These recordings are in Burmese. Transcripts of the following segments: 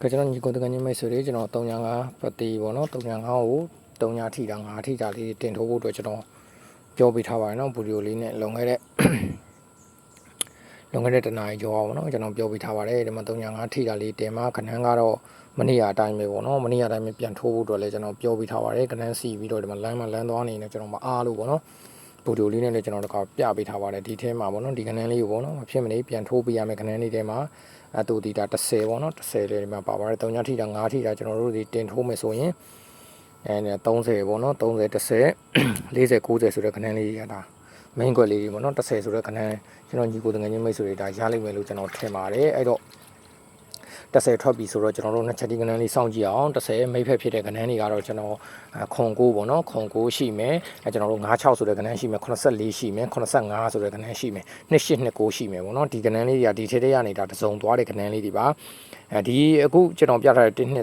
ကဲကျွန်တော်ညီကိုတကယ်ကြီးမိတ်ဆွေတွေကျွန်တော်305ပတ်တီပေါ့နော်305ကို300ထိတာ5ထိတာလေးတင်ထိုးဖို့အတွက်ကျွန်တော်ပြောပေးထားပါတယ်နော်ဗီဒီယိုလေးနဲ့လုံခဲ့တဲ့လုံခဲ့တဲ့တနားရီကျော်ပါပေါ့နော်ကျွန်တော်ပြောပေးထားပါတယ်ဒီမှာ305ထိတာလေးတင်မှာခဏန်းကတော့မနေ့ကအတိုင်းပဲပေါ့နော်မနေ့ကအတိုင်းပဲပြန်ထိုးဖို့အတွက်လည်းကျွန်တော်ပြောပေးထားပါတယ်ခဏန်းစီပြီးတော့ဒီမှာလမ်းမှာလမ်းသွားနေနေကျွန်တော်မအားလို့ပေါ့နော် ဗီဒီယိုလေးနဲ့လည်းကျွန်တော်တို့ကပြပေးထားပါတယ်ဒီထဲမှာပေါ့နော်ဒီခဏန်းလေးကိုပေါ့နော်မဖြစ်မနေပြန်ထိုးပေးရမယ်ခဏန်းလေးထဲမှာအတူဒီတာ30ပေါ့နော်30လေးဒီမှာပါပါတယ်3ညထိတာ5ထိတာကျွန်တော်တို့ဒီတင်ထိုးမယ်ဆိုရင်အဲ30ပေါ့နော်30 30 40 90ဆိုတဲ့ခဏန်းလေးရတာ main ကွက်လေးတွေပေါ့နော်30ဆိုတဲ့ခဏန်းကျွန်တော်ညီကိုတငယ်ချင်းမိတ်ဆွေတွေဒါရလိမ့်မယ်လို့ကျွန်တော်ထင်ပါတယ်အဲ့တော့ 30ထွက်ပြီဆိုတော့ကျွန်တော်တို့နှစ်ချက်ဒီကနန်းလေးစောင့်ကြည့်အောင်30မိတ်ဖက်ဖြစ်တဲ့ကနန်းတွေကတော့ကျွန်တော်ခွန်9ပေါ့နော်ခွန်9ရှိမယ်အဲကျွန်တော်တို့96ဆိုတဲ့ကနန်းရှိမယ်84ရှိမယ်85ဆိုတဲ့ကနန်းရှိမယ်2829ရှိမယ်ပေါ့နော်ဒီကနန်းလေးတွေကဒီထဲထဲကနေဒါတစုံသွားတဲ့ကနန်းလေးတွေပါအဲဒီအခုကျွန်တော်ပြထားတဲ့1 2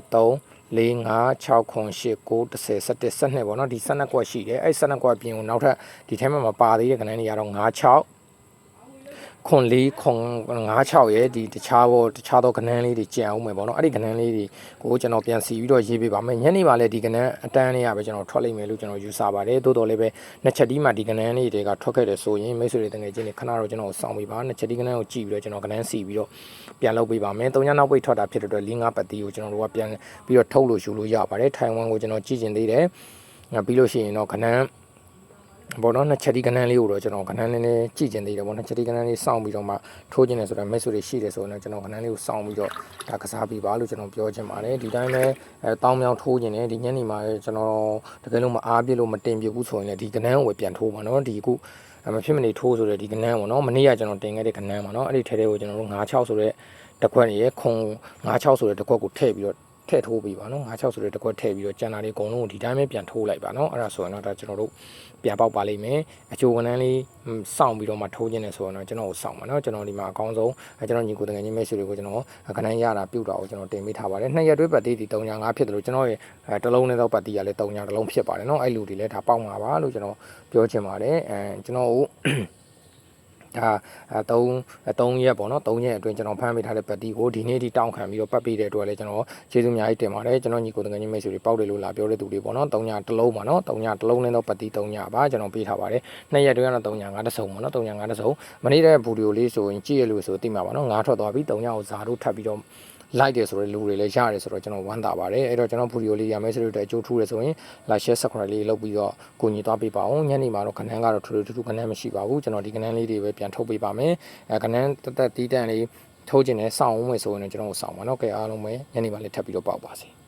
3 4 5 6ခွန်8 9 10 17 12ပေါ့နော်ဒီ12ကွက်ရှိတယ်အဲ့12ကွက်ပြင်ကိုနောက်ထပ်ဒီထဲမှာမပါသေးတဲ့ကဏ္ဍတွေကတော့9 6 ခွန်4ခွန်9 6ရဲ့ဒီတခြားဘောတခြားသောကဏ္ဍလေးတွေကြံအောင်မယ်ပေါ့နော်အဲ့ဒီကဏ္ဍလေးတွေကိုကျွန်တော်ပြန်စီပြီးတော့ရေးပေးပါမယ်ညနေမှလည်းဒီကဏ္ဍအတန်းလေးရပဲကျွန်တော်ထွက်လိုက်မယ်လို့ကျွန်တော်ယူဆပါတယ်တိုးတော်လည်းပဲနှစ်ချက်ဒီမှဒီကဏ္ဍလေးတွေကထွက်ခဲ့တယ်ဆိုရင်မိတ်ဆွေတွေတကယ်ချင်းခဏတော့ကျွန်တော်စောင့်ပေးပါနှစ်ချက်ဒီကဏ္ဍကိုကြည့်ပြီးတော့ကျွန်တော်ကဏ္ဍစီပြီးတော့ပြန်လုပ်ပေးပါမယ်၃ညနောက်ပိတ်ထွက်တာဖြစ်တဲ့အတွက်၄၅ပတ်တီကိုကျွန်တော်တို့ကပြန်ပြီးတော့ထုတ်လို့ယူလို့ရပါတယ်ထိုင်ဝမ်ကိုကျွန်တော်ကြည့်ကျင်သေးတယ်ပြီးလို့ရှိရင်တော့ခဏ ဘောနော်နှစ်ချက်ဒီကနန်းလေးကိုတော့ကျွန်တော်ကနန်းလေးလေးကြည့်ကျင်သေးတယ်ပေါ့နှစ်ချက်ဒီကနန်းလေးစောင့်ပြီးတော့မှထိုးကျင်တယ်ဆိုတော့မိတ်ဆွေတွေရှိတယ်ဆိုတော့ကျွန်တော်ကနန်းလေးကိုစောင့်ပြီးတော့ဒါကစားပြီးပါလို့ကျွန်တော်ပြောချင်ပါတယ်ဒီတိုင်းပဲအဲတောင်းမြောင်းထိုးကျင်တယ်ဒီညနေမှာကျွန်တော်တကယ်လို့မအားပြလို့မတင်ပြဘူးဆိုရင်လည်းဒီကနန်းကိုပဲပြန်ထိုးပါနော်ဒီခုမဖြစ်မနေထိုးဆိုတဲ့ဒီကနန်းပေါ့နော်မနေ့ကကျွန်တော်တင်ခဲ့တဲ့ကနန်းပေါ့နော်အဲ့ဒီထဲထဲကိုကျွန်တော်တို့96ဆိုတဲ့တစ်ခွက်နေရခွန်96ဆိုတဲ့တစ်ခွက်ကိုထည့်ပြီးတော့ ထည့်ထိုးပြီးပါနော်96ဆိုတဲ့တစ်ခွက်ထည့်ပြီးတော့ကျန်တာလေးအကုန်လုံးကိုဒီတိုင်းပဲပြန်ထိုးလိုက်ပါနော်အဲ့ဒါဆိုရင်တော့ဒါကျွန်တော်တို့ပြန်ပေါက်ပါလိမ့်မယ်အချိုဝန်ထမ်းလေးစောင့်ပြီးတော့မှထိုးခြင်းနဲ့ဆိုတော့ကျွန်တော်ကိုစောင့်ပါနော်ကျွန်တော်ဒီမှာအကောင်းဆုံးကျွန်တော်ညီကိုတကယ်ချင်းမိတ်ဆွေတွေကိုကျွန်တော်ခဏရတာပြုတ်တာကိုကျွန်တော်တင်ပေးထားပါတယ်နှစ်ရက်တွဲပတ်သေးဒီ305ဖြစ်တယ်လို့ကျွန်တော်ရဲ့တလုံးနဲ့တော့ပတ်သေးရလဲ300တလုံးဖြစ်ပါတယ်နော်အဲ့လူတွေလည်းဒါပေါက်မှာပါလို့ကျွန်တော်ပြောချင်ပါတယ်အဲကျွန်တော်တို့ ဒါ3 3ရက်ပေါ့နော်3ရက်အတွင်းကျွန်တော်ဖမ်းပေးထားတဲ့ပတ်တီကိုဒီနေ့ဒီတောင်းခံပြီးတော့ပတ်ပေးတဲ့အတွက်လည်းကျွန်တော်ကျေးဇူးအများကြီးတင်ပါတယ်ကျွန်တော်ညီကိုတကယ်ကြီးမိတ်ဆွေတွေပေါက်တယ်လို့လာပြောတဲ့သူတွေပေါ့နော်3ညတစ်လုံးပါနော်3ညတစ်လုံးနဲ့တော့ပတ်တီ3ညပါကျွန်တော်ပေးထားပါတယ်နှစ်ရက်အတွင်းကတော့3ည5တစုံပေါ့နော်3ည5တစုံမနေ့တဲ့ဗီဒီယိုလေးဆိုရင်ကြည့်ရလို့ဆိုသိမှာပါနော်5ထွက်သွားပြီ3ညကိုဇာတို့ထပ်ပြီးတော့ လိုက်တယ်ဆိုတော့လူတွေလည်းရတယ်ဆိုတော့ကျွန်တော်ဝမ်းသာပါတယ်အဲ့တော့ကျွန်တော်ဗီဒီယိုလေးရမယ်ဆိုတော့အကျိုးထူးတယ်ဆိုရင် like share subscribe လေးလုပ်ပြီးတော့ကိုညီသွားပေးပါအောင်ညနေမှာတော့ခဏန်းကတော့ထူထူထူခဏန်းမရှိပါဘူးကျွန်တော်ဒီခဏန်းလေးတွေပဲပြန်ထုတ်ပေးပါမယ်အဲခဏန်းတက်တက်တီးတန့်လေးထိုးခြင်းနဲ့စောင့်အောင်မယ်ဆိုရင်ကျွန်တော်တို့စောင့်ပါနော်ကဲအားလုံးပဲညနေမှာလည်းထပ်ပြီးတော့ပေါက်ပါစေ